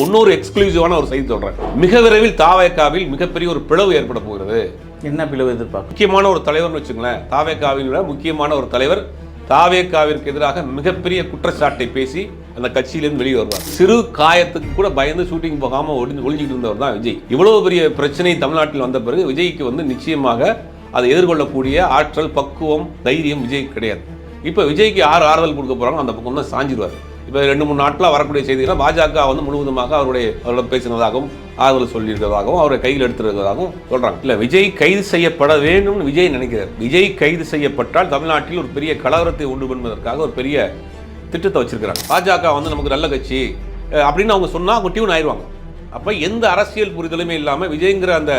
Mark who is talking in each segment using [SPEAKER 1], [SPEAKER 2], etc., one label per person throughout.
[SPEAKER 1] இன்னொரு எக்ஸ்க்ளூசிவான ஒரு செய்தி சொல்றேன். மிக விரைவில் தாவேக்காவில் மிகப்பெரிய ஒரு பிளவு ஏற்பட போகிறது.
[SPEAKER 2] என்ன பிளவு எதிர்பார்க்கும்
[SPEAKER 1] முக்கியமான ஒரு தலைவர்னு வச்சுங்களேன் தாவேக்காவில் விட முக்கியமான ஒரு தலைவர் தாவேக்காவிற்கு எதிராக மிகப்பெரிய குற்றச்சாட்டை பேசி அந்த கட்சியிலிருந்து வெளியே வருவார். சிறு காயத்துக்கு கூட பயந்து ஷூட்டிங் போகாம ஒளிஞ்சு ஒளிஞ்சிட்டு இருந்தவர் தான் விஜய். இவ்வளவு பெரிய பிரச்சனை தமிழ்நாட்டில் வந்த பிறகு விஜய்க்கு வந்து நிச்சயமாக அதை எதிர்கொள்ளக்கூடிய ஆற்றல் பக்குவம் தைரியம் விஜய் கிடையாது. இப்போ விஜய்க்கு யார் ஆறுதல் கொடுக்க போறாங்க அந்த பக்கம் தான் சாஞ்சிருவார். இப்போ ரெண்டு மூணு நாட்டில் வரக்கூடிய செய்திகளை பாஜக வந்து முழுவதுமாக அவருடைய அவரிடம் பேசினதாகவும் ஆறுதல் சொல்லியிருக்கிறதாகவும் அவரை கையில் எடுத்திருக்கிறதாகவும் சொல்கிறாங்க இல்லை விஜய் கைது செய்யப்பட வேண்டும்னு விஜய் நினைக்கிறார். விஜய் கைது செய்யப்பட்டால் தமிழ்நாட்டில் ஒரு பெரிய கலவரத்தை உண்டு பண்ணுவதற்காக ஒரு பெரிய திட்டத்தை வச்சிருக்கிறாங்க. பாஜக வந்து நமக்கு நல்ல கட்சி. அப்படின்னு அவங்க சொன்னால் அவங்க டியூன் ஆயிடுவாங்க அப்போ எந்த அரசியல் புரிதலுமே இல்லாமல் விஜய்ங்கிற அந்த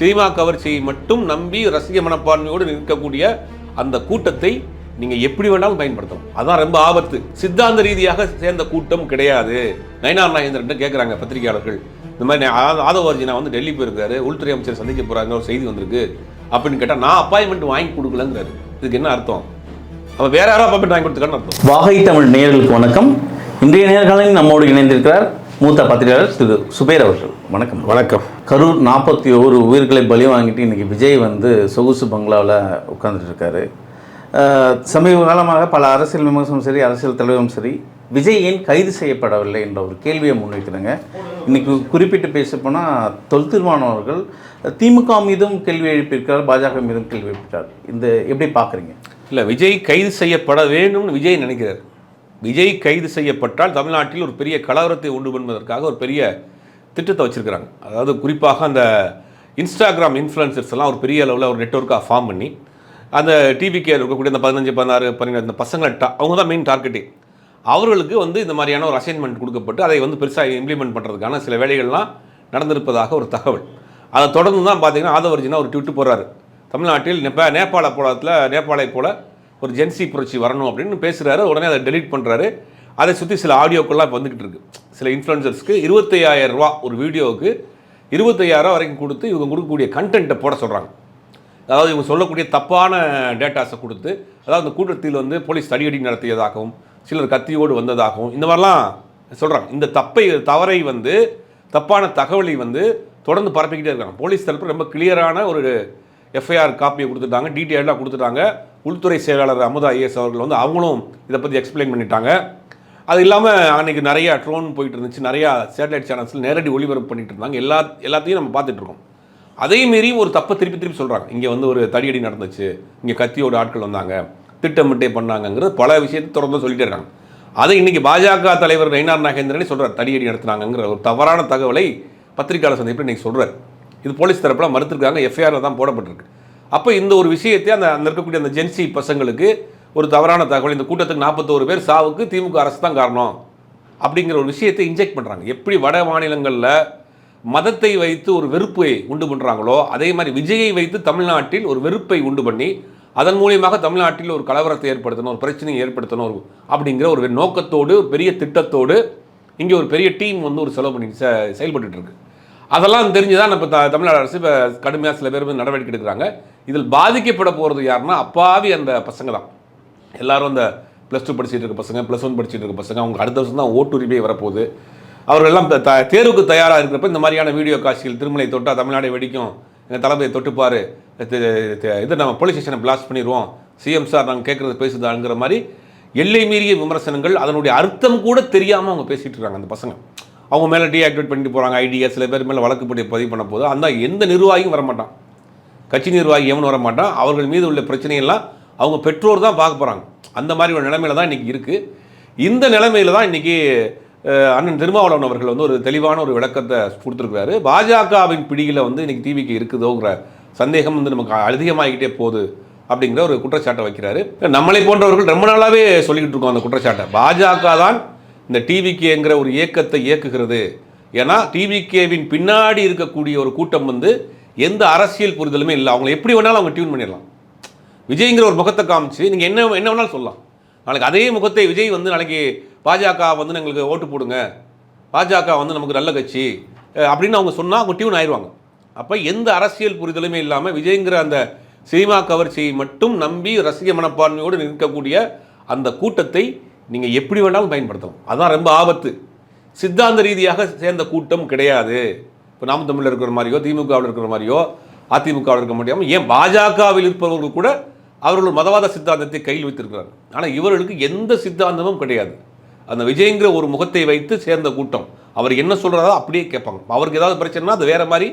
[SPEAKER 1] சினிமா கவர்ச்சியை மட்டும் நம்பி ரசிக மனப்பான்மையோடு நிற்கக்கூடிய அந்த கூட்டத்தை நீங்க எப்படி வேணாலும் பயன்படுத்தலாம் அதான் ரொம்ப ஆபத்து. சித்தாந்த ரீதியாக சேர்ந்த கூட்டம் கிடையாது. நயனார் நாகேந்திரன் கேட்குறாங்க பத்திரிகையாளர்கள். இந்த மாதிரி ஆ- ஆதவ அர்ஜுனா வந்து டெல்லி போயிருக்காரு. உள்துறை அமைச்சர் சந்திக்க போறாங்க ஒரு செய்தி வந்திருக்கு. அப்படின்னு கேட்டா நான் அப்பாயின்மெண்ட் வாங்கி கொடுக்கலங்கிறாரு. இதுக்கு என்ன அர்த்தம்? அப்ப வேற யாரும் அப்பாயின்மெண்ட் வாங்கி கொடுத்துருக்கான்னு அர்த்தம்.
[SPEAKER 2] வாகை தமிழ் நேயர்களுக்கு வணக்கம். இன்றைய நேர்காணலில் நம்மோடு இணைந்திருக்கிறார் மூத்த பத்திரிகையாளர் திரு சுபேர் அவர்கள். வணக்கம்.
[SPEAKER 1] வணக்கம்.
[SPEAKER 2] கரூர் நாற்பத்தி ஒரு உயிர்களை பலி வாங்கிட்டு இன்னைக்கு விஜய் வந்து சொகுசு பங்களாவில் உட்கார்ந்துட்டு இருக்காரு. சமீப காலமாக பல அரசியல் விமர்சனம் சரி அரசியல் தலைவரும் சரி விஜய் ஏன் கைது செய்யப்படவில்லை என்ற ஒரு கேள்வியை முன்வைக்கிறாங்க. இன்னைக்கு குறிப்பிட்டு பேச போனால் தொல் திருமானவர்கள் திமுக மீதும் கேள்வி எழுப்பியிருக்கிறார் பாஜக மீதும் கேள்வி எழுப்பிட்டார் இந்த எப்படி பார்க்குறீங்க?
[SPEAKER 1] இல்லை விஜய் கைது செய்யப்பட வேண்டும்னு விஜய் நினைக்கிறார். விஜய் கைது செய்யப்பட்டால் தமிழ்நாட்டில் ஒரு பெரிய கலவரத்தை உண்டு பண்ணுவதற்காக ஒரு பெரிய திட்டத்தை வச்சுருக்கிறாங்க. அதாவது குறிப்பாக அந்த இன்ஸ்டாகிராம் இன்ஃப்ளூயன்சர்ஸ் எல்லாம் ஒரு பெரிய அளவில் ஒரு நெட்ஒர்க்காக ஃபார்ம் பண்ணி அந்த டிவிக்கு இருக்கக்கூடிய அந்த பதினஞ்சு பதினாறு பன்னெண்டு அந்த பசங்களை ta- அவங்க தான் மெயின் டார்கெட்டே அவர்களுக்கு வந்து இந்த மாதிரியான ஒரு அசைன்மெண்ட் கொடுக்கப்பட்டு அதை வந்து பெருசாக இம்ப்ளிமெண்ட் பண்ணுறதுக்கான சில வேலைகள்லாம் நடந்திருப்பதாக ஒரு தகவல். அதை தொடர்ந்து தான் பார்த்தீங்கன்னா ஆதவர்ஜினா ஒரு ட்விட்டு போகிறாரு தமிழ்நாட்டில் நெப்பா நேபாள போலத்தில் நேபாளை போல ஒரு ஜென்சி புரட்சி வரணும் அப்படின்னு பேசுகிறாரு உடனே அதை டெலீட் பண்ணுறாரு அதை சுற்றி சில ஆடியோக்கள்லாம் இப்போ வந்துக்கிட்டு இருக்கு. சில இன்ஃப்ளூயன்சர்ஸ்க்கு இருபத்தையாயிரம் ரூபா ஒரு வீடியோவுக்கு இருபத்தையாயிரம் வரைக்கும் கொடுத்து இவங்க கொடுக்கக்கூடிய கண்டென்ட்டை போட சொல்கிறாங்க அதாவது இவங்க சொல்லக்கூடிய தப்பான டேட்டாஸை கொடுத்து அதாவது அந்த கூட்டத்தில் வந்து போலீஸ் தடியடி நடத்தியதாகவும் சிலர் கத்தியோடு வந்ததாகவும் இந்த மாதிரிலாம் சொல்கிறாங்க இந்த தப்பை தவறை வந்து தப்பான தகவலை வந்து தொடர்ந்து பரப்பிக்கிட்டே இருக்காங்க. போலீஸ் தரப்பு ரொம்ப கிளியரான ஒரு எஃப்ஐஆர் காப்பியை கொடுத்துட்டாங்க டீட்டெயிலாக கொடுத்துட்டாங்க. உள்துறை செயலாளர் அமுதா ஐஎஸ் அவர்கள் வந்து அவங்களும் இதை பற்றி எக்ஸ்பிளைன் பண்ணிட்டாங்க. அது இல்லாமல் அன்றைக்கி நிறையா ட்ரோன் போயிட்டு இருந்துச்சு நிறையா சேட்டலைட் சேனல்ஸில் நேரடி ஒளிபரப்பு பண்ணிட்டு இருந்தாங்க. எல்லா எல்லாத்தையும் நம்ம பார்த்துட்டு இருக்கோம். அதே மீறி ஒரு தப்பை திருப்பி திருப்பி சொல்கிறாங்க இங்கே வந்து ஒரு தடியடி நடந்துச்சு. இங்கே கத்தியோட ஆட்கள் வந்தாங்க. திட்டமிட்டே பண்ணாங்கங்கிறது பல விஷயத்தை தொடர்ந்து சொல்லிட்டே இருக்காங்க. அதை இன்றைக்கி பாஜக தலைவர் நயினார் நாகேந்திரனே சொல்கிறார் தடியடி நடத்துனாங்கிற ஒரு தவறான தகவலை பத்திரிகையாளர் சந்திப்பில் இன்றைக்கி சொல்கிறார் இது போலீஸ் தரப்பில் மறுத்திருக்காங்க. எஃப்ஐஆரில் தான் போடப்பட்டிருக்கு. அப்போ இந்த ஒரு விஷயத்தை அந்த அந்த இருக்கக்கூடிய அந்த ஜென்சி பசங்களுக்கு ஒரு தவறான தகவல் இந்த கூட்டத்துக்கு நாற்பத்தோரு பேர் சாவுக்கு திமுக அரசு தான் காரணம். அப்படிங்கிற ஒரு விஷயத்தை இன்ஜெக்ட் பண்ணுறாங்க எப்படி வட மாநிலங்களில் மதத்தை வைத்து ஒரு வெறுப்பை உண்டு பண்ணுறாங்களோ அதே மாதிரி விஜயை வைத்து தமிழ்நாட்டில் ஒரு வெறுப்பை உண்டு பண்ணி அதன் மூலியமாக தமிழ்நாட்டில் ஒரு கலவரத்தை ஏற்படுத்தணும் ஒரு பிரச்சனையை ஏற்படுத்தணும் ஒரு அப்படிங்கிற ஒரு நோக்கத்தோடு ஒரு பெரிய திட்டத்தோடு இங்கே ஒரு பெரிய டீம் வந்து ஒரு செலவு பண்ணி செ இருக்கு. அதெல்லாம் தெரிஞ்சு தான் இப்போ த தமிழ்நாடு அரசு இப்போ கடுமையாக சில பேர் வந்து நடவடிக்கை எடுக்கிறாங்க. இதில் பாதிக்கப்பட போகிறது யாருன்னா அப்பாவி அந்த பசங்க தான். எல்லாரும் அந்த ப்ளஸ் டூ படிச்சுட்டு இருக்க பசங்க ப்ளஸ் ஒன் படிச்சுட்டு இருக்க பசங்க அவங்க அடுத்த வருஷம் தான் ஓட்டுரிமை வரப்போகுது. அவர்களெல்லாம் த- த- தேர்வுக்கு தயாராக இருக்கிறப்ப இந்த மாதிரியான வீடியோ காட்சிகள் திருமலை தொட்டால் தமிழ்நாடை வெடிக்கும். எங்கள் தளபதியை தொட்டுப்பார். இது நம்ம போலீஸ் ஸ்டேஷனை பிளாஸ்ட் பண்ணிடுவோம் சிஎம் சார் நாங்கள் கேட்குறது பேசுதாங்கிற மாதிரி எல்லை மீறிய விமர்சனங்கள் அதனுடைய அர்த்தம் கூட தெரியாமல் அவங்க பேசிகிட்டு இருக்காங்க அந்த பசங்க. அவங்க மேலே டீஆக்டிவேட் பண்ணிட்டு போகிறாங்க ஐடியா சில பேர் மேலே வழக்கு போட்டு பதிவு பண்ண போதும் அந்த எந்த நிர்வாகியும் வரமாட்டான். கட்சி நிர்வாகி எவனும் வர மாட்டான் அவர்கள் மீது உள்ள பிரச்சனையெல்லாம் அவங்க பெற்றோர் தான் பார்க்க போகிறாங்க அந்த மாதிரி ஒரு நிலைமையில தான் இன்றைக்கி இருக்குது இந்த நிலைமையில தான் இன்றைக்கி அண்ணன் திருமாவளவன் அவர்கள் வந்து ஒரு தெளிவான ஒரு விளக்கத்தை கொடுத்துருக்கிறாரு. பாஜகவின் பிடியில் வந்து இன்றைக்கி டிவிக்கு இருக்குதோங்கிற சந்தேகம் வந்து நமக்கு அதிகமாகிக்கிட்டே போகுது அப்படிங்கிற ஒரு குற்றச்சாட்டை வைக்கிறாரு. நம்மளை போன்றவர்கள் ரொம்ப நாளாகவே சொல்லிக்கிட்டு இருக்கோம் அந்த குற்றச்சாட்டை. பாஜக தான் இந்த டிவிகேங்கிற ஒரு இயக்கத்தை இயக்குகிறது. ஏன்னா டிவிகேவின் பின்னாடி இருக்கக்கூடிய ஒரு கூட்டம் வந்து எந்த அரசியல் புரிதலுமே இல்லை. அவங்களை எப்படி வேணாலும் அவங்க டியூன் பண்ணிடலாம். விஜய்ங்கிற ஒரு முகத்தை காமிச்சு நீங்கள் என்ன என்ன வேணாலும் சொல்லலாம். நாளைக்கு அதே முகத்தை விஜய் வந்து நாளைக்கு பாஜக வந்து எங்களுக்கு ஓட்டு போடுங்க. பாஜக வந்து நமக்கு நல்ல கட்சி. அப்படின்னு அவங்க சொன்னால் அவங்க டியூன் ஆயிடுவாங்க அப்போ எந்த அரசியல் புரிதலுமே இல்லாமல் விஜய்ங்கிற அந்த சினிமா கவர்ச்சியை மட்டும் நம்பி ரசிக மனப்பான்மையோடு நிற்கக்கூடிய அந்த கூட்டத்தை நீங்கள் எப்படி வேணாலும் பயன்படுத்தலாம். அதுதான் ரொம்ப ஆபத்து. சித்தாந்த ரீதியாக சேர்ந்த கூட்டம் கிடையாது. இப்போ நாம் தமிழில் இருக்கிற மாதிரியோ திமுகவில் இருக்கிற மாதிரியோ அதிமுகவில் இருக்க முடியாமல் ஏன் பாஜகவில் இருப்பவர்கள் கூட அவர்கள் மதவாத சித்தாந்தத்தை கையில் வைத்திருக்கிறார்கள். ஆனால் இவர்களுக்கு எந்த சித்தாந்தமும் கிடையாது. அந்த விஜய்ங்கிற ஒரு முகத்தை வைத்து சேர்ந்த கூட்டம். அவர் என்ன சொல்கிறதோ அப்படியே கேட்பாங்க. அவருக்கு ஏதாவது பிரச்சனைனா அது வேற மாதிரி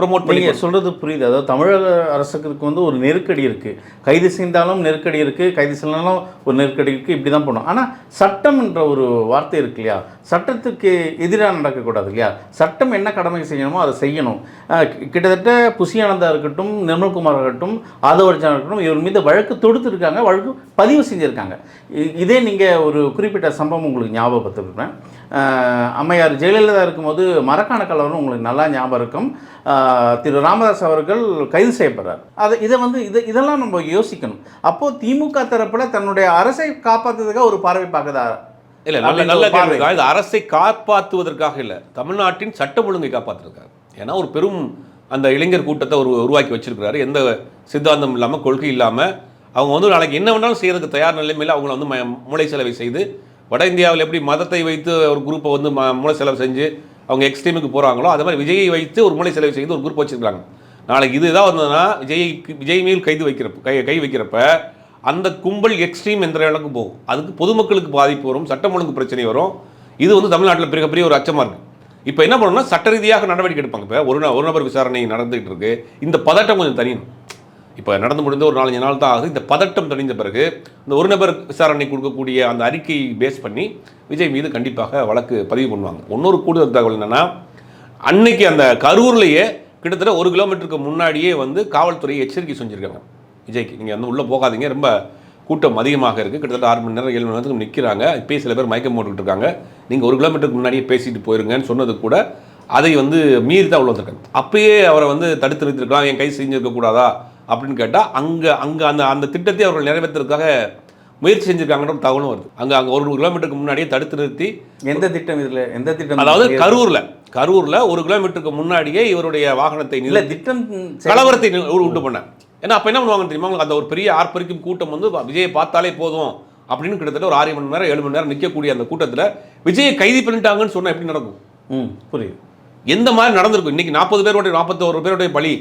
[SPEAKER 1] ப்ரொமோட் பண்ணி
[SPEAKER 2] சொல்கிறது புரியுது. அதாவது தமிழக அரசுக்கு வந்து ஒரு நெருக்கடி இருக்குது கைது செய்தாலும் நெருக்கடி இருக்குது கைது செய்யலாம் ஒரு நெருக்கடி இருக்குது இப்படி தான் போகணும் ஆனால் சட்டம் என்ற ஒரு வார்த்தை இருக்கு இல்லையா? சட்டத்துக்கு எதிராக நடக்கக்கூடாது இல்லையா? சட்டம் என்ன கடமை செய்யணுமோ அதை செய்யணும். கிட்டத்தட்ட புசியானந்தா இருக்கட்டும் நிர்மல்குமார் இருக்கட்டும் ஆதவர்ஜனா இருக்கட்டும் இவர் மீது வழக்கு தொடுத்துருக்காங்க. வழக்கு பதிவு செஞ்சுருக்காங்க. இதே நீங்கள் ஒரு குறிப்பிட்ட சம்பவம் உங்களுக்கு ஞாபகப்படுத்திருப்பேன். அம்மையார் ஜெயலலிதா இருக்கும்போது மரக்காண கலவரம் உங்களுக்கு நல்லா ஞாபகம் இருக்கும். திரு ராமதாஸ் அவர்கள் கைது செய்யப்படுறார். அதை இதை வந்து இதை இதெல்லாம் நம்ம யோசிக்கணும். அப்போது திமுக தரப்பில் தன்னுடைய அரசை காப்பாற்றுறதுக்காக ஒரு பார்வை பார்க்குதா?
[SPEAKER 1] இல்ல நல்ல நல்ல இது அரசை காப்பாற்றுவதற்காக இல்ல. தமிழ்நாட்டின் சட்டம் ஒழுங்கை காப்பாற்றுறதுக்காக ஏன்னா ஒரு பெரும் அந்த இளைஞர் கூட்டத்தை ஒரு உருவாக்கி வச்சிருக்கிறாரு. எந்த சித்தாந்தம் இல்லாம கொள்கை இல்லாம அவங்க வந்து நாளைக்கு என்ன வேணாலும் செய்யறதுக்கு தயார் நிலைமையில் அவங்கள வந்து மூளை செலவை செய்து வட இந்தியாவில் எப்படி மதத்தை வைத்து ஒரு குரூப்பை வந்து ம- மூளை செலவு செஞ்சு அவங்க எக்ஸ்ட்ரீமுக்கு போகிறாங்களோ அதே மாதிரி விஜயை வைத்து ஒரு மூளை செலவு செய்து ஒரு குரூப் வச்சுருக்காங்க. நாளைக்கு இதுதான் வந்ததுன்னா விஜய் விஜய் மேல் கைது வைக்கிறப்ப கை கை வைக்கிறப்ப அந்த கும்பல் எக்ஸ்ட்ரீம் என்ற அளவுக்கு போகும். அதுக்கு பொதுமக்களுக்கு பாதிப்பு வரும் சட்டம் ஒழுங்கு பிரச்சனை வரும். இது வந்து தமிழ்நாட்டில் மிகப்பெரிய ஒரு அச்சமாக இருக்குது இப்போ என்ன பண்ணணும்னா சட்ட ரீதியாக நடவடிக்கை எடுப்பாங்க. இப்போ ஒரு ந- ஒரு நபர் விசாரணை நடந்துகிட்டு இருக்கு. இந்த பதட்டம் கொஞ்சம் தனியணும் இப்போ நடந்து முடிந்த ஒரு நாலஞ்சு நாள் தான் ஆகுது. இந்த பதட்டம் தெளிந்த பிறகு இந்த ஒரு நபர் விசாரணை கொடுக்கக்கூடிய அந்த அறிக்கையை பேஸ் பண்ணி விஜய் மீது கண்டிப்பாக வழக்கு பதிவு பண்ணுவாங்க. இன்னொரு கூடுதல் தகவல் என்னென்னா அன்னைக்கு அந்த கரூர்லேயே கிட்டத்தட்ட ஒரு கிலோமீட்டருக்கு முன்னாடியே வந்து காவல்துறை எச்சரிக்கை செஞ்சுருக்காங்க. விஜய்க்கு. நீங்கள் வந்து உள்ளே போகாதீங்க. ரொம்ப கூட்டம் அதிகமாக இருக்குது கிட்டத்தட்ட ஆறு மணி நேரம் ஏழு மணி நேரத்துக்கு நிற்கிறாங்க இப்போ சில பேர் மயக்கம் போட்டுக்கிட்டு இருக்காங்க. நீங்கள் ஒரு கிலோமீட்டருக்கு முன்னாடியே பேசிட்டு போயிருங்கன்னு சொன்னது கூட அதை வந்து மீறி தான் உள்ள வந்திருக்காங்க. அப்பயே அவரை வந்து தடுத்து நிறுத்திருக்கலாம். என் கை செஞ்சுருக்கக்கூடாதா? அப்படின்னு கேட்டால் அங்கே அங்கே அந்த அந்த திட்டத்தை அவர்கள் நிறைவேற்றுறதுக்காக முயற்சி செஞ்சிருக்காங்கன்ற ஒரு தகவலும் வருது. அங்கே அங்கே ஒரு கிலோமீட்டருக்கு முன்னாடியே தடுத்து நிறுத்தி
[SPEAKER 2] எந்த திட்டம் இதில் எந்த திட்டம்
[SPEAKER 1] அதாவது கரூரில் கரூரில் ஒரு கிலோமீட்டருக்கு முன்னாடியே இவருடைய வாகனத்தை நிறுத்தி
[SPEAKER 2] திட்டம்
[SPEAKER 1] கலவரத்தை உண்டு பண்ண. ஏன்னா அப்போ என்ன பண்ணுவாங்க தெரியுமா? அந்த ஒரு பெரிய ஆர்ப்பரிக்கும் கூட்டம் வந்து விஜயை பார்த்தாலே போதும் அப்படின்னு கிட்டத்தட்ட ஒரு ஆறு மணி நேரம் ஏழு மணி நேரம் நிற்கக்கூடிய அந்த கூட்டத்தில் விஜயை கைது பண்ணிட்டாங்கன்னு சொன்னால் எப்படி நடக்கும்?
[SPEAKER 2] ம் புரியுது.
[SPEAKER 1] எந்த மாதிரி நடந்திருக்கும்? இன்னைக்கு நாற்பது பேருடைய நாற்பத்தோரு பேருடைய பலி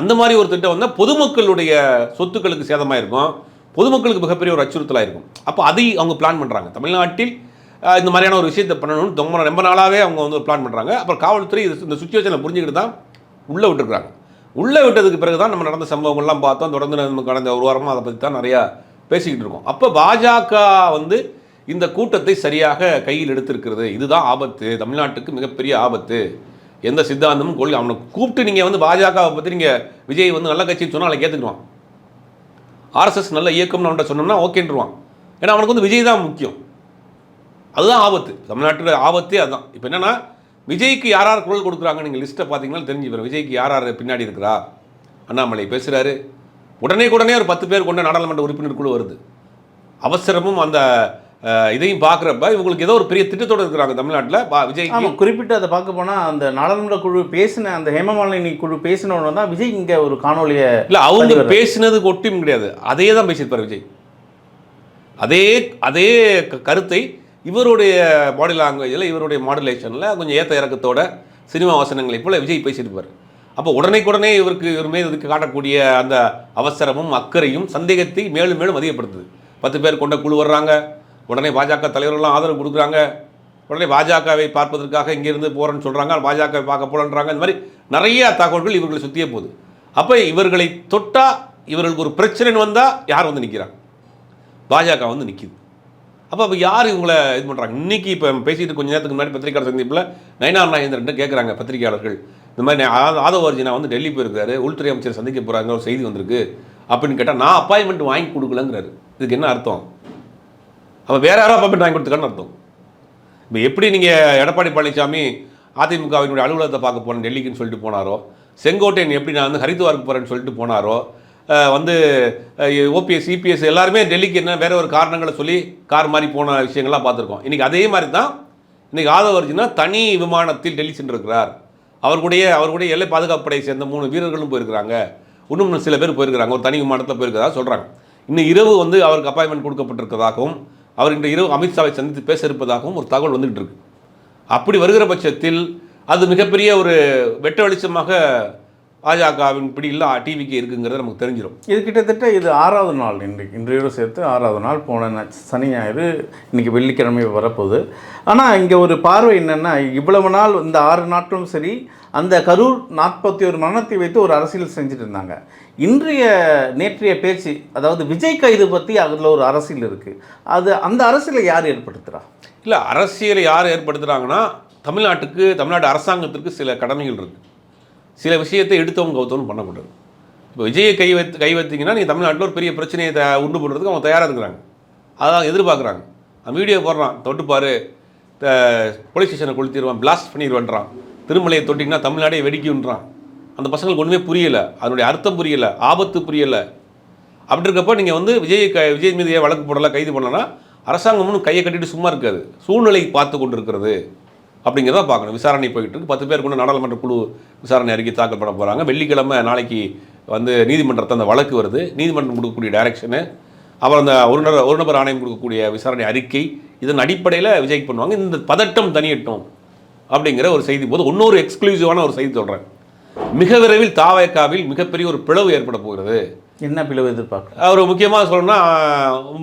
[SPEAKER 1] அந்த மாதிரி ஒரு திட்டம் வந்தால் பொதுமக்களுடைய சொத்துக்களுக்கு சேதமாக இருக்கும் பொதுமக்களுக்கு மிகப்பெரிய ஒரு அச்சுறுத்தலாக இருக்கும் அப்போ அதை அவங்க பிளான் பண்ணுறாங்க தமிழ்நாட்டில் இந்த மாதிரியான ஒரு விஷயத்தை பண்ணணும்னு ரொம்ப ரொம்ப நாளாகவே அவங்க வந்து பிளான் பண்ணுறாங்க அப்புறம் காவல்துறை இது இந்த சுச்சுவேஷனை புரிஞ்சுக்கிட்டு தான் உள்ளே விட்டுருக்குறாங்க. உள்ளே விட்டதுக்கு பிறகு தான் நம்ம நடந்த சம்பவங்கள்லாம் பார்த்தோம். தொடர்ந்து நம்ம கடந்த ஒரு வாரமாக அதை பற்றி தான் நிறையா பேசிக்கிட்டு இருக்கோம். அப்போ பாஜக வந்து இந்த கூட்டத்தை சரியாக கையில் எடுத்திருக்கிறது. இதுதான் ஆபத்து. தமிழ்நாட்டுக்கு மிகப்பெரிய ஆபத்து. எந்த சித்தாந்தமும் கொள்கை அவனை கூப்பிட்டு நீங்கள் வந்து பாஜகவை பற்றி நீங்கள் விஜய் வந்து நல்ல கட்சின்னு சொன்னால் அவளை ஏற்றுக்குவான் ஆர்எஸ்எஸ் நல்ல இயக்கம்னு அவன்கிட்ட சொன்னோம்னா ஓகேன்றுவான் ஏன்னா அவனுக்கு வந்து விஜய் தான் முக்கியம். அதுதான் ஆபத்து. தமிழ்நாட்டில் ஆபத்தே அதுதான் இப்போ என்னன்னா விஜய்க்கு யார் யார் குரல் கொடுக்குறாங்க? நீங்கள் லிஸ்ட்டை பார்த்தீங்கன்னா தெரிஞ்சு விஜய்க்கு யார் யார் பின்னாடி இருக்கிறா? அண்ணாமலை பேசுகிறாரு உடனே உடனே ஒரு பத்து பேர் கொண்ட நாடாளுமன்ற உறுப்பினர் குழு வருது. அவசரமும் அந்த இதையும் பார்க்குறப்ப இவங்களுக்கு ஏதோ ஒரு பெரிய திட்டத்தோடு இருக்கிறாங்க தமிழ்நாட்டில். பா விஜய்க்கு
[SPEAKER 2] ஆமாம் குறிப்பிட்டு அதை பார்க்க போனால் அந்த நாடாளுமன்ற குழு பேசின அந்த ஹேமமாலினி குழு பேசினவன தான் விஜய் இங்கே ஒரு காணொலியை
[SPEAKER 1] இல்லை அவங்க பேசினது ஒட்டியும் கிடையாது. அதே தான் பேசியிருப்பார் விஜய். அதே அதே கருத்தை இவருடைய பாடி லாங்குவேஜில் இவருடைய மாடுலேஷனில் கொஞ்சம் ஏத்த இறக்கத்தோட சினிமா வசனங்களை போல விஜய் பேசியிருப்பார். அப்போ உடனே இவருக்கு இவர் மீது இதுக்கு காட்டக்கூடிய அந்த அவசரமும் அக்கறையும் சந்தேகத்தை மேலும் மேலும் அதிகப்படுத்துது. பத்து பேர் கொண்ட குழு வர்றாங்க. உடனே பாஜக தலைவர்கள்லாம் ஆதரவு கொடுக்குறாங்க. உடனே பாஜகவை பார்ப்பதற்காக இங்கேருந்து போகிறேன்னு சொல்கிறாங்க பாஜகவை பார்க்க போகிறேன்றாங்க இந்த மாதிரி நிறைய தகவல்கள் இவர்களை சுற்றியே போகுது. அப்போ இவர்களை தொட்டால் இவர்களுக்கு ஒரு பிரச்சனைன்னு வந்தால் யார் வந்து நிற்கிறாங்க பாஜக வந்து நிற்கிது அப்போ அப்போ யார் இவங்களை இது பண்ணுறாங்க இன்னைக்கு இப்போ பேசிட்டு கொஞ்ச நேரத்துக்கு முன்னாடி பத்திரிகையாளர் சந்திப்பில் நயனார் நாகேந்திரன் கேட்குறாங்க பத்திரிகையாளர்கள். இந்த மாதிரி ஆதவ அர்ஜுனா வந்து டெல்லி போயிருக்காரு. உள்துறை அமைச்சர் சந்திக்க போகிறாங்க ஒரு செய்தி வந்திருக்கு. அப்படின்னு கேட்டால் நான் அப்பாயின்மெண்ட் வாங்கி கொடுக்கலங்கிறாரு. இதுக்கு என்ன அர்த்தம்? அப்போ வேற யாரோ அப்பாயின்மெண்ட் வாங்கி கொடுத்துக்கன்னு அர்த்தம். இப்போ எப்படி நீங்கள் எடப்பாடி பழனிசாமி அதிமுகவினுடைய அலுவலகத்தை பார்க்க போனேன் டெல்லிக்குன்னு சொல்லிட்டு போனாரோ செங்கோட்டையன் எப்படி நான் வந்து ஹரித்துவாருக்கு போகிறேன்னு சொல்லிட்டு போனாரோ வந்து ஓபிஎஸ் சிபிஎஸ் எல்லாருமே டெல்லிக்கு என்ன வேற ஒரு காரணங்களை சொல்லி கார் மாதிரி போன விஷயங்கள்லாம் பார்த்துருக்கோம். இன்றைக்கி அதே மாதிரி தான் இன்றைக்கி ஆதவ அர்ஜுனா தனி விமானத்தில் டெல்லி சென்றிருக்கிறார். அவர்களுடைய அவர்களுடைய எல்லை பாதுகாப்பு படையை சேர்ந்த மூணு வீரர்களும் போயிருக்கிறாங்க. இன்னும் சில பேர் போயிருக்கிறாங்க ஒரு தனி விமானத்தில் போயிருக்கிறதா சொல்கிறாங்க இன்னும் இரவு வந்து அவருக்கு அப்பாயின்மெண்ட் கொடுக்கப்பட்டிருக்கிறதாகவும் அவர் இன்று இரவு அமித்ஷாவை சந்தித்து பேச இருப்பதாகவும் ஒரு தகவல் வந்துகிட்டு இருக்கு. அப்படி வருகிற பட்சத்தில் அது மிகப்பெரிய ஒரு வெட்ட வெளிச்சமாக பாஜகவின் பிடியில் டிவிக்கு இருக்குங்கிறது நமக்கு தெரிஞ்சிடும்
[SPEAKER 2] இது கிட்டத்தட்ட இது ஆறாவது நாள் இன்றைக்கு இன்றையோடு சேர்த்து ஆறாவது நாள் போன சனி ஞாயிறு இன்னைக்கு வெள்ளிக்கிழமை வரப்போகுது. ஆனால் இங்கே ஒரு பார்வை என்னென்னா இவ்வளவு நாள் இந்த ஆறு நாட்களும் சரி அந்த கரூர் நாற்பத்தி ஒரு மரணத்தை வைத்து ஒரு அரசியல் செஞ்சுட்டு இருந்தாங்க. இன்றைய நேற்றைய பேச்சு அதாவது விஜய் கைது பற்றி அதில் ஒரு அரசியல் இருக்குது அது அந்த அரசியலை யார் ஏற்படுத்துகிறா
[SPEAKER 1] இல்லை அரசியலை யார் ஏற்படுத்துகிறாங்கன்னா தமிழ்நாட்டுக்கு தமிழ்நாடு அரசாங்கத்திற்கு சில கடமைகள் இருக்குது சில விஷயத்தை எடுத்தவங்க கவுத்தவங்க பண்ணக்கூடாது. இப்போ விஜயை கை வைத்து கை வைத்தீங்கன்னா நீங்கள் தமிழ்நாட்டில் ஒரு பெரிய பிரச்சனையை த உண்டு பண்ணுறதுக்கு அவங்க தயாராக இருக்கிறாங்க. அதான் எதிர்பார்க்குறாங்க. அவன் வீடியோ போடுறான் தொட்டுப்பார் போலீஸ் ஸ்டேஷனை கொளுத்திடுவான் பிளாஸ்ட் பண்ணிடுவான்றான். திருமலையை தொட்டிங்கன்னா தமிழ்நாடே வெடிக்குன்றான் அந்த பசங்களுக்கு ஒன்றுமே புரியலை. அதனுடைய அர்த்தம் புரியலை ஆபத்து புரியலை. அப்படி இருக்கப்போ நீங்கள் வந்து விஜய் க விஜய் மீது வழக்கு போடலாம் கைது பண்ணலன்னா அரசாங்கம் ஒன்றும் கையை கட்டிட்டு சும்மா இருக்காது. சூழ்நிலை பார்த்து கொண்டு இருக்கிறது அப்படிங்கிறத பார்க்கணும். விசாரணை போயிட்டு இருக்கு பத்து பேர் கொண்டு நாடாளுமன்ற குழு விசாரணை அறிக்கை தாக்கல் பண்ண போகிறாங்க வெள்ளிக்கிழமை நாளைக்கு வந்து நீதிமன்றத்தை அந்த வழக்கு வருது. நீதிமன்றம் கொடுக்கக்கூடிய டைரக்ஷனு அப்புறம் அந்த ஒரு நபர் ஒரு நபர் ஆணையம் கொடுக்கக்கூடிய விசாரணை அறிக்கை இதன் அடிப்படையில் விஜய்க்கு பண்ணுவாங்க. இந்த பதட்டம் தனியட்டும் அப்படிங்கிற ஒரு செய்தி போது இன்னொரு எக்ஸ்க்ளூசிவான ஒரு செய்தி சொல்கிறேன் மிக விரைவில் தாவேக்காவில் மிகப்பெரிய ஒரு பிளவு ஏற்பட போகிறது.
[SPEAKER 2] என்ன பிளவு எதிர்பார்க்குறேன்
[SPEAKER 1] அவர் முக்கியமாக சொல்லணும்னா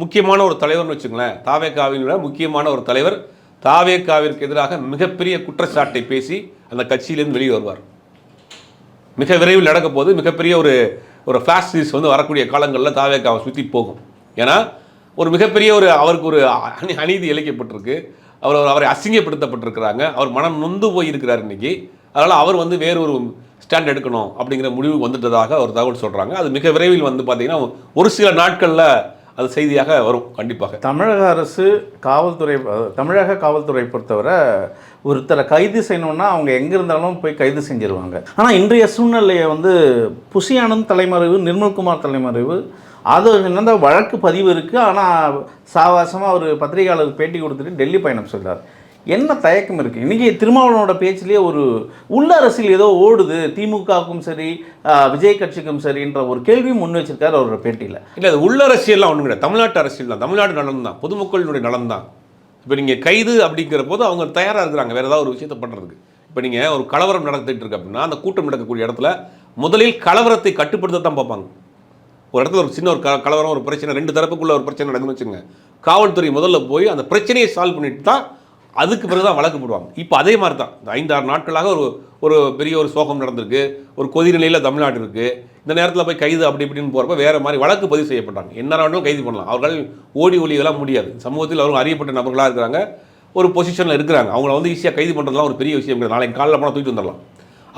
[SPEAKER 1] முக்கியமான ஒரு தலைவர்னு வச்சுங்களேன் தாவேக்காவின் முக்கியமான ஒரு தலைவர் தாவேக்காவிற்கு எதிராக மிகப்பெரிய குற்றச்சாட்டை பேசி அந்த கட்சியிலேருந்து வெளியே வருவார். மிக விரைவில் நடக்க போது மிகப்பெரிய ஒரு ஒரு ஃபிளாஷ் சீஸ் வந்து வரக்கூடிய காலங்களில் தாவேக்காவை சுற்றி போகும். ஏன்னா ஒரு மிகப்பெரிய ஒரு அவருக்கு ஒரு அநீ அநீதி இழைக்கப்பட்டிருக்கு. அவர் அவரை அசிங்கப்படுத்தப்பட்டிருக்கிறாங்க. அவர் மனம் நொந்து போயிருக்கிறார் இன்னைக்கு. அதனால் அவர் வந்து வேறு ஒரு ஸ்டாண்ட் எடுக்கணும் அப்படிங்கிற முடிவுக்கு வந்துட்டதாக ஒரு தகவல் சொல்கிறாங்க அது மிக விரைவில் வந்து பார்த்திங்கன்னா ஒரு சில நாட்களில் அது செய்தியாக வரும் கண்டிப்பாக.
[SPEAKER 2] தமிழக அரசு காவல்துறை தமிழக காவல்துறை பொறுத்தவரை ஒருத்தரை கைது செய்யணும்னா அவங்க எங்கே இருந்தாலும் போய் கைது செஞ்சிருவாங்க. ஆனால் இன்றைய சூழ்நிலையை வந்து புஷி தலைமறைவு நிர்மல்குமார் தலைமறைவு அது என்னந்த வழக்கு பதிவு இருக்குது ஆனால் சாவாசமாக அவர் பத்திரிகையாளருக்கு பேட்டி கொடுத்துட்டு டெல்லி பயணம் சொல்கிறார் என்ன தயக்கம் இருக்குது இன்றைக்கி திருமாவளவனோட பேச்சிலேயே ஒரு உள்ள அரசியல் ஏதோ ஓடுது. திமுகவுக்கும் சரி விஜய் கட்சிக்கும் சரின்ற ஒரு கேள்வியும் முன் வச்சிருக்காரு அவரோட பேட்டியில்.
[SPEAKER 1] இல்லை அது உள்ள அரசியல்லாம் ஒன்றும் கிடையாது. தமிழ்நாட்டு அரசியல் தான். தமிழ்நாடு நலன் தான் பொதுமக்களினுடைய நலன் தான் இப்போ நீங்கள் கைது அப்படிங்கிற போது அவங்க தயாராக இருக்கிறாங்க. வேறு ஏதாவது ஒரு விஷயத்தை பண்ணுறதுக்கு இப்போ நீங்கள் ஒரு கலவரம் நடந்துட்டு இருக்கு அப்படின்னா அந்த கூட்டம் நடக்கக்கூடிய இடத்துல முதலில் கலவரத்தை கட்டுப்படுத்த தான் பார்ப்பாங்க. ஒரு இடத்துல ஒரு சின்ன ஒரு க கலவரம் ஒரு பிரச்சனை ரெண்டு தரப்புக்குள்ள ஒரு பிரச்சனை நடக்குதுன்னு வச்சுங்க காவல்துறை முதல்ல போய் அந்த பிரச்சனையை சால்வ் பண்ணிட்டு தான் அதுக்கு பிறகு தான் வழக்கு போடுவாங்க. இப்போ அதே மாதிரி தான் இந்த ஐந்தாறு நாட்களாக ஒரு ஒரு பெரிய ஒரு சோகம் நடந்திருக்கு. ஒரு கொதி நிலையில் தமிழ்நாடு இருக்குது இந்த நேரத்தில் போய் கைது அப்படி இப்படின்னு போகிறப்ப வேறு மாதிரி வழக்கு பதிவு செய்யப்பட்டாங்க. என்ன வேணாலும் கைது பண்ணலாம். அவர்கள் ஓடி ஒளியெல்லாம் முடியாது. சமூகத்தில் அவர்கள் அறியப்பட்ட நபர்களாக இருக்கிறாங்க. ஒரு பொசிஷனில் இருக்கிறாங்க. அவங்கள வந்து ஈஸியாக கைது பண்ணுறதுலாம் ஒரு பெரிய விஷயம் கிடையாது நாளைக்கு காலையில் போனால் தூக்கிட்டு வந்துடலாம்.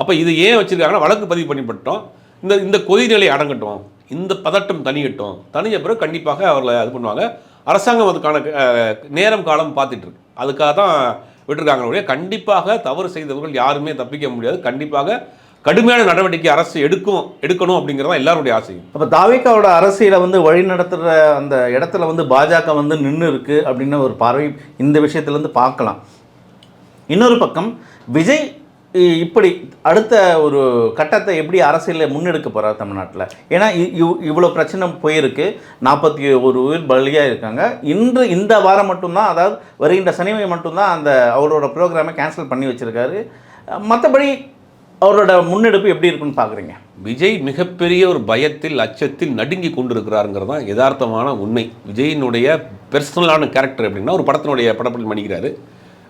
[SPEAKER 1] அப்போ இது ஏன் வச்சிருக்காங்கன்னா வழக்கு பதிவு பண்ணிப்பட்டோம். இந்த இந்த கொதிநிலை அடங்கட்டும். இந்த பதட்டம் தனியட்டும் தனிய பிறகு கண்டிப்பாக அவர்களை இது பண்ணுவாங்க. அரசாங்கம் அதுக்கான நேரம் காலம் பார்த்துட்டு இருக்கு அதுக்காக தான் விட்டுருக்காங்க ஒழிய கண்டிப்பாக தவறு செய்தவர்கள் யாருமே தப்பிக்க முடியாது. கண்டிப்பாக கடுமையான நடவடிக்கை அரசு எடுக்கும் எடுக்கணும் அப்படிங்கிறதா எல்லாருடைய ஆசையும்.
[SPEAKER 2] அப்போ தாவேக்காவோட அரசியலை வந்து வழி நடத்துகிற அந்த இடத்துல வந்து பாஜக வந்து நின்று இருக்கு அப்படின்னு ஒரு பார்வை இந்த விஷயத்துலேருந்து பார்க்கலாம். இன்னொரு பக்கம் விஜய் இப்படி அடுத்த ஒரு கட்டத்தை எப்படி அரசியலில் முன்னெடுக்க போகிறார் தமிழ்நாட்டில்? ஏன்னா இ- இவ்- இவ்வளோ பிரச்சனை போயிருக்கு. நாற்பத்தி ஒரு உயிர் பலியாக இருக்காங்க. இன்று இந்த வாரம் மட்டும்தான் அதாவது வருகின்ற சனிமை மட்டும்தான் அந்த அவரோட ப்ரோக்ராமை கேன்சல் பண்ணி வச்சுருக்காரு. மற்றபடி அவரோட முன்னெடுப்பு எப்படி இருக்குன்னு பார்க்குறீங்க
[SPEAKER 1] விஜய் மிகப்பெரிய ஒரு பயத்தில் அச்சத்தில் நடுங்கி கொண்டிருக்கிறாருங்கிறது தான் யதார்த்தமான உண்மை. விஜயினுடைய பெர்சனலான கேரக்டர் அப்படின்னா ஒரு படத்தினுடைய படப்பில் மணிக்கிறாரு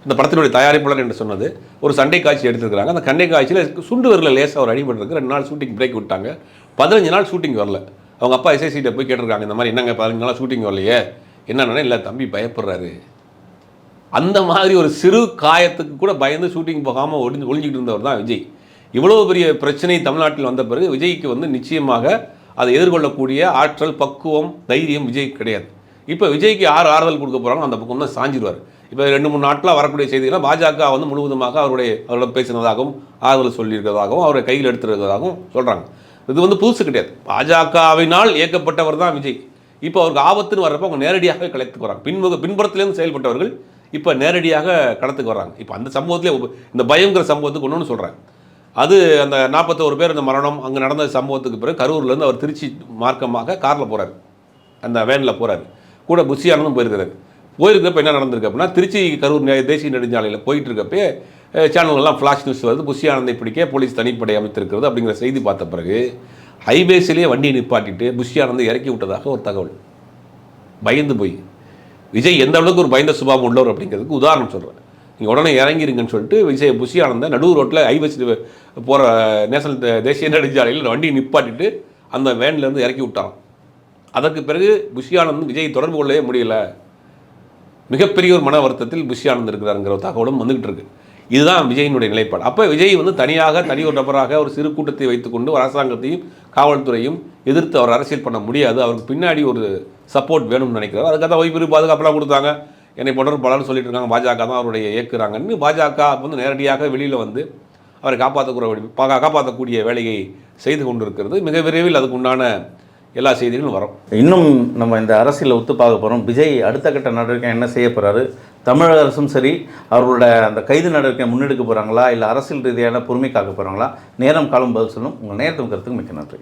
[SPEAKER 1] இந்த படத்தினுடைய தயாரிப்பாளர் என்று சொன்னது. ஒரு சண்டை காட்சி எடுத்துருக்காங்க அந்த சண்டை காட்சியில் சுண்டு வரல லேசாக ஒரு அடிபட்டிருக்கு ரெண்டு நாள் ஷூட்டிங் பிரேக் விட்டாங்க. பதினஞ்சு நாள் ஷூட்டிங் வரல. அவங்க அப்பா எஸ்ஐசிட்ட போய் கேட்டிருக்காங்க. இந்த மாதிரி என்னங்க பதினஞ்சு நாள் ஷூட்டிங் வரலையே? என்னென்னா இல்லை தம்பி பயப்படுறாரு. அந்த மாதிரி ஒரு சிறு காயத்துக்கு கூட பயந்து ஷூட்டிங் போகாமல் ஒளிஞ்சு ஒழிஞ்சிக்கிட்டு இருந்தவர் தான் விஜய். இவ்வளோ பெரிய பிரச்சனை தமிழ்நாட்டில் வந்த பிறகு விஜய்க்கு வந்து நிச்சயமாக அதை எதிர்கொள்ளக்கூடிய ஆற்றல் பக்குவம் தைரியம் விஜய்க்கு கிடையாது. இப்போ விஜய்க்கு யார் ஆறுதல் கொடுக்க போகிறாங்களோ அந்த பக்கம் தான் சாஞ்சிடுவார் இப்போ ரெண்டு மூணு நாட்டில் வரக்கூடிய செய்திகளை பாஜக வந்து முழுவதுமாக அவருடைய அவரோட பேசினதாகவும் ஆறுதல் சொல்லியிருக்கிறதாகவும் அவரை கையில் எடுத்துருக்கிறதாகவும் சொல்கிறாங்க இது வந்து புதுசு கிடையாது. பாஜகவினால் இயக்கப்பட்டவர் தான் விஜய். இப்போ அவருக்கு ஆபத்துன்னு வர்றப்போ அவங்க நேரடியாக கலைத்துக்கு வராங்க. பின்முக பின்புறத்திலேருந்து செயல்பட்டவர்கள் இப்போ நேரடியாக கடத்துக்கு வராங்க இப்போ அந்த சம்பவத்திலே இந்த பயங்கிற சம்பவத்துக்கு ஒன்றுன்னு சொல்கிறேன் அது அந்த நாற்பத்தோரு பேர் அந்த மரணம் அங்கே நடந்த சம்பவத்துக்கு பிறகு கரூர்லேருந்து அவர் திருச்சி மார்க்கமாக காரில் போகிறார் அந்த வேனில் போகிறாரு கூட புஷியானதும் போயிருக்கிறார். போயிருக்கப்ப என்ன நடந்திருக்கு அப்படின்னா திருச்சி கரூர் நே- தேசிய நெடுஞ்சாலையில் போயிட்டு இருக்கப்பே சேனல்கள்லாம் ஃப்ளாஷ் நியூஸ் வருது புஷி ஆனந்தை பிடிக்க போலீஸ் தனிப்படை அமைத்திருக்கிறது அப்படிங்கிற செய்தி பார்த்த பிறகு ஹைவேஸ்லேயே வண்டியை நிப்பாட்டிட்டு புஷி ஆனந்தை இறக்கி விட்டதாக ஒரு தகவல். பயந்து போய். விஜய் எந்த அளவுக்கு ஒரு பயந்த சுபாவம் உள்ளவர் அப்படிங்கிறதுக்கு உதாரணம் சொல்கிறேன் நீங்கள் உடனே இறங்கிருங்கன்னு சொல்லிட்டு விஜய் புஷி ஆனந்த நடு ரோட்டில் ஹைவேஸ் போகிற நேஷனல் தேசிய நெடுஞ்சாலையில் வண்டியை நிப்பாட்டிட்டு அந்த வேன்லேருந்து இறக்கி விட்டான் அதற்கு பிறகு புஷியானந்த் விஜய் தொடர்பு கொள்ளவே முடியலை. மிகப்பெரிய ஒரு மன வருத்தத்தில் புஷி ஆனந்த் இருக்கிறாருங்கிற ஒரு தகவலும் வந்துகிட்டு இருக்கு இதுதான் விஜயினுடைய நிலைப்பாடு. அப்போ விஜய் வந்து தனியாக தனி ஒரு நபராக ஒரு சிறு கூட்டத்தை வைத்துக்கொண்டு ஒரு அரசாங்கத்தையும் காவல்துறையும் எதிர்த்து அவர் அரசியல் பண்ண முடியாது. அவருக்கு பின்னாடி ஒரு சப்போர்ட் வேணும்னு நினைக்கிறார். அதுக்காக தான் ஓய்வு பாதுகாப்பெல்லாம் கொடுத்தாங்க. என்னை போன்ற பலரும் சொல்லிட்டு இருக்காங்க பாஜக தான் அவருடைய இயக்குறாங்கன்னு பாஜக வந்து நேரடியாக வெளியில் வந்து அவரை காப்பாற்றக்கூடிய காப்பாற்றக்கூடிய வேலையை செய்து கொண்டிருக்கிறது. மிக விரைவில் அதுக்கு உண்டான எல்லா செய்திகளும் வரும்.
[SPEAKER 2] இன்னும் நம்ம இந்த அரசியலில் ஒத்து பார்க்க போகிறோம் விஜய் அடுத்த கட்ட நடவடிக்கை என்ன செய்ய போகிறாரு தமிழக அரசும் சரி அவர்களோட அந்த கைது நடவடிக்கை முன்னெடுக்க போகிறாங்களா இல்லை அரசியல் ரீதியான பொறுமை காக்க போகிறாங்களா நேரம் காலம் பதில் சொல்லும். உங்கள் நேரத்துக்கு கருத்துக்கு மிக்க நன்றி.